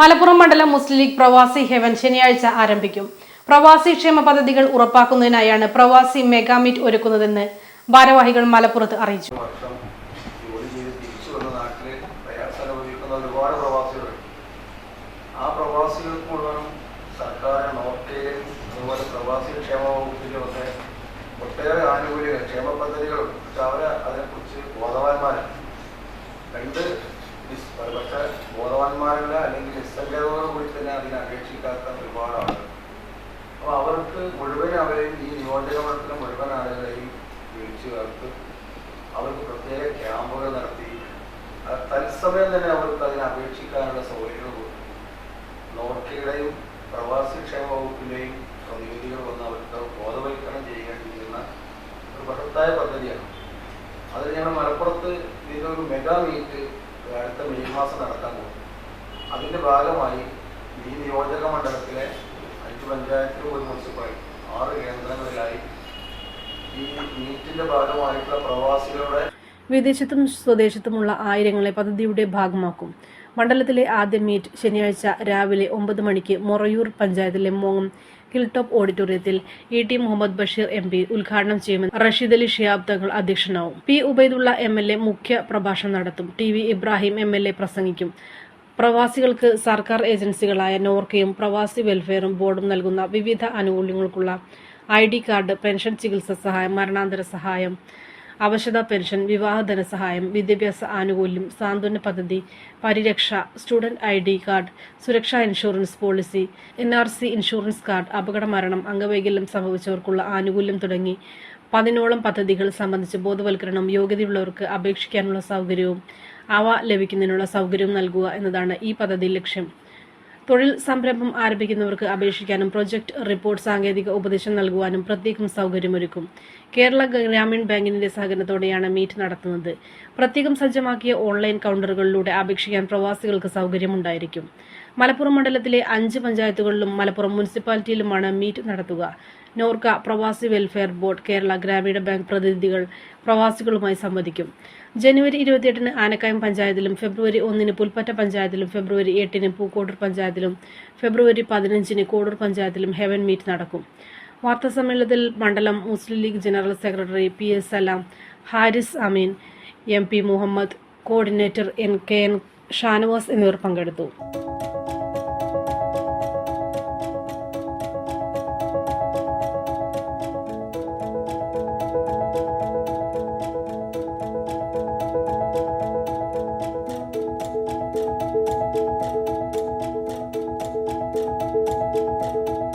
മലപ്പുറം മണ്ഡലം മുസ്ലിം ലീഗ് പ്രവാസി ഹെവൻ ശനിയാഴ്ച ആരംഭിക്കും. പ്രവാസി ക്ഷേമ പദ്ധതികൾ ഉറപ്പാക്കുന്നതിനായാണ് പ്രവാസി മെഗാമീറ്റ് ഒരുക്കുന്നതെന്ന് ഭാരവാഹികൾ മലപ്പുറത്ത് അറിയിച്ചു. ആ പ്രവാസി ഒട്ടേറെ ആനുകൂല്യങ്ങൾ ക്ഷേമ പദ്ധതികളും പക്ഷെ അവരെ അതിനെക്കുറിച്ച് അല്ലെങ്കിൽ നിസ്സംഗതയോട് കൂടി തന്നെ അതിനെ അപേക്ഷിക്കാത്ത ഒരുപാട് ആളുകൾ അപ്പോൾ അവർക്ക് മുഴുവൻ അവരെയും ഈ നിയോജക മണ്ഡലം മുഴുവൻ ആളുകളെയും വിളിച്ചു ചേർത്ത് അവർക്ക് പ്രത്യേക ക്യാമ്പുകൾ നടത്തി. തത്സമയം തന്നെ അവർക്ക് അതിനെ അപേക്ഷിക്കാനുള്ള സൗകര്യങ്ങൾ കൊടുത്തു. നോർക്കയുടെയും പ്രവാസി ക്ഷേമ വകുപ്പിന്റെയും പ്രതിനിധികൾ വന്ന് അവർക്ക് ബോധവൽക്കരണം ചെയ്യുക ചെയ്യുന്ന ഒരു മഹത്തായ പദ്ധതിയാണ്. അത് ഞങ്ങൾ മലപ്പുറത്ത് ഇതിനൊരു മെഗാ മീറ്റ് അടുത്ത മെയ് മാസം നടത്താൻ പോകും അതിന്റെ ഭാഗമായി ഈ നിയോജക മണ്ഡലത്തിലെ അഞ്ച് പഞ്ചായത്തിലും ഒരു മുനിസിപ്പാലിറ്റി ആറ് കേന്ദ്രങ്ങളിലായി ഈ മീറ്റിന്റെ ഭാഗമായിട്ടുള്ള പ്രവാസികളുടെ വിദേശത്തും സ്വദേശത്തുമുള്ള ആയിരങ്ങളെ പദ്ധതിയുടെ ഭാഗമാക്കും. മണ്ഡലത്തിലെ ആദ്യ മീറ്റ് ശനിയാഴ്ച രാവിലെ ഒമ്പത് മണിക്ക് മൊറയൂർ പഞ്ചായത്തിലെ മോങ്ങം ഹിൽ ടോപ്പ് ഓഡിറ്റോറിയത്തിൽ E T Muhammad Basheer M P ഉദ്ഘാടനം ചെയ്യുമെന്ന് Rasheed Ali Shihab Thangal അധ്യക്ഷനാവും. P Ubaidullah M L A മുഖ്യ പ്രഭാഷണം നടത്തും. T V Ibrahim M L A പ്രസംഗിക്കും. പ്രവാസികൾക്ക് സർക്കാർ ഏജൻസികളായ നോർക്കയും പ്രവാസി വെൽഫെയറും ബോർഡും നൽകുന്ന വിവിധ ആനുകൂല്യങ്ങൾക്കുള്ള ഐ ഡി കാർഡ് പെൻഷൻ ചികിത്സാ സഹായം മരണാന്തര സഹായം അവശത പെൻഷൻ വിവാഹ ധനസഹായം വിദ്യാഭ്യാസ ആനുകൂല്യം സാന്ത്വന പദ്ധതി പരിരക്ഷ സ്റ്റുഡന്റ് ഐ ഡി കാർഡ് സുരക്ഷാ insurance policy N R C insurance card അപകട മരണം അംഗവൈകല്യം സംഭവിച്ചവർക്കുള്ള ആനുകൂല്യം തുടങ്ങി പതിനോളം പദ്ധതികൾ സംബന്ധിച്ച് ബോധവൽക്കരണം യോഗ്യതയുള്ളവർക്ക് അപേക്ഷിക്കാനുള്ള സൗകര്യവും അവ ലഭിക്കുന്നതിനുള്ള സൗകര്യം നൽകുക എന്നതാണ് ഈ പദ്ധതി ലക്ഷ്യം. തൊഴിൽ സംരംഭം ആരംഭിക്കുന്നവർക്ക് അപേക്ഷിക്കാനും പ്രൊജക്ട് റിപ്പോർട്ട് സാങ്കേതിക ഉപദേശം നൽകുവാനും പ്രത്യേകം സൗകര്യമൊരുക്കും. കേരള ഗ്രാമീൺ ബാങ്കിന്റെ സഹകരണത്തോടെയാണ് മീറ്റ് നടത്തുന്നത്. പ്രത്യേകം സജ്ജമാക്കിയ ഓൺലൈൻ കൗണ്ടറുകളിലൂടെ അപേക്ഷിക്കാൻ പ്രവാസികൾക്ക് സൗകര്യമുണ്ടായിരിക്കും. മലപ്പുറം മണ്ഡലത്തിലെ അഞ്ച് പഞ്ചായത്തുകളിലും മലപ്പുറം മുനിസിപ്പാലിറ്റിയിലുമാണ് മീറ്റ് നടത്തുക. നോർക്ക പ്രവാസി വെൽഫെയർ ബോർഡ് കേരള ഗ്രാമീണ ബാങ്ക് പ്രതിനിധികൾ പ്രവാസികളുമായി സംവദിക്കും. ജനുവരി ഇരുപത്തിയെട്ടിന് ആനക്കായം പഞ്ചായത്തിലും ഫെബ്രുവരി ഒന്നിന് പുൽപ്പറ്റ പഞ്ചായത്തിലും ഫെബ്രുവരി എട്ടിന് പൂക്കോട്ടൂർ പഞ്ചായത്തിലും ഫെബ്രുവരി പതിനഞ്ചിന് കോടൂർ പഞ്ചായത്തിലും ഹെവൻ മീറ്റ് നടക്കും. വാർത്താ സമ്മേളനത്തിൽ മണ്ഡലം Muslim League general secretary P S Salam Haris Ameen M P Muhammad coordinator N K N Shanavas എന്നിവർ പങ്കെടുത്തു.